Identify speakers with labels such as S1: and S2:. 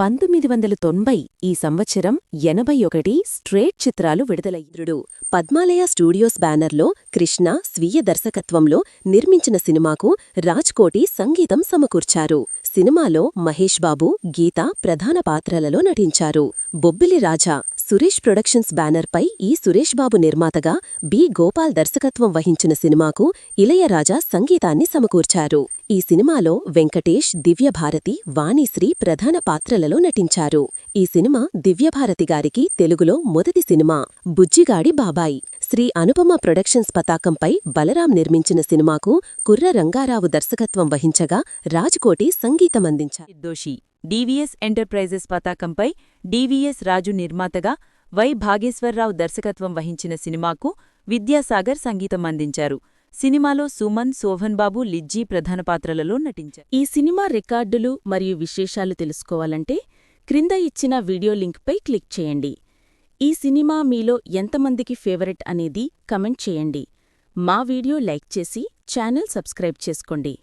S1: పంతొమ్మిది వందల తొంభై ఈ సంవత్సరం ఎనభై ఒకటి స్ట్రేట్ చిత్రాలు విడుదలయ్యుడు పద్మాలయ స్టూడియోస్ బ్యానర్లో కృష్ణ స్వీయ దర్శకత్వంలో నిర్మించిన సినిమాకు రాజ్కోటి సంగీతం సమకూర్చారు. సినిమాలో మహేష్ బాబు గీత ప్రధాన పాత్రలలో నటించారు. బొబ్బిలి రాజా సురేష్ ప్రొడక్షన్స్ బ్యానర్పై ఈ సురేష్ బాబు నిర్మాతగా బి. గోపాల్ దర్శకత్వం వహించిన సినిమాకు ఇళయరాజా సంగీతాన్ని సమకూర్చారు. ఈ సినిమాలో వెంకటేష్ దివ్యభారతి వాణిశ్రీ ప్రధాన పాత్రలలో నటించారు. ఈ సినిమా దివ్యభారతి గారికి తెలుగులో మొదటి సినిమా బుజ్జిగాడి బాబాయి. శ్రీ అనుపమ ప్రొడక్షన్స్ పతాకంపై బలరాం నిర్మించిన సినిమాకు కుర్ర రంగారావు దర్శకత్వం వహించగా రాజ్కోటి సంగీతమందించారు.
S2: దోషి డివిఎస్ ఎంటర్ప్రైజెస్ పతాకంపై డివిఎస్ రాజు నిర్మాతగా వై భాగేశ్వరరావు దర్శకత్వం వహించిన సినిమాకు విద్యాసాగర్ సంగీతం అందించారు. సినిమాలో సుమన్ శోభన్ బాబు లిజ్జీ ప్రధాన పాత్రలలో నటించారు.
S3: ఈ సినిమా రికార్డులు మరియు విశేషాలు తెలుసుకోవాలంటే క్రింద ఇచ్చిన వీడియో లింక్పై క్లిక్ చేయండి. ఈ సినిమా మీలో ఎంతమందికి ఫేవరెట్ అనేది కమెంట్ చేయండి. మా వీడియో లైక్ చేసి ఛానల్ సబ్స్క్రైబ్ చేసుకోండి.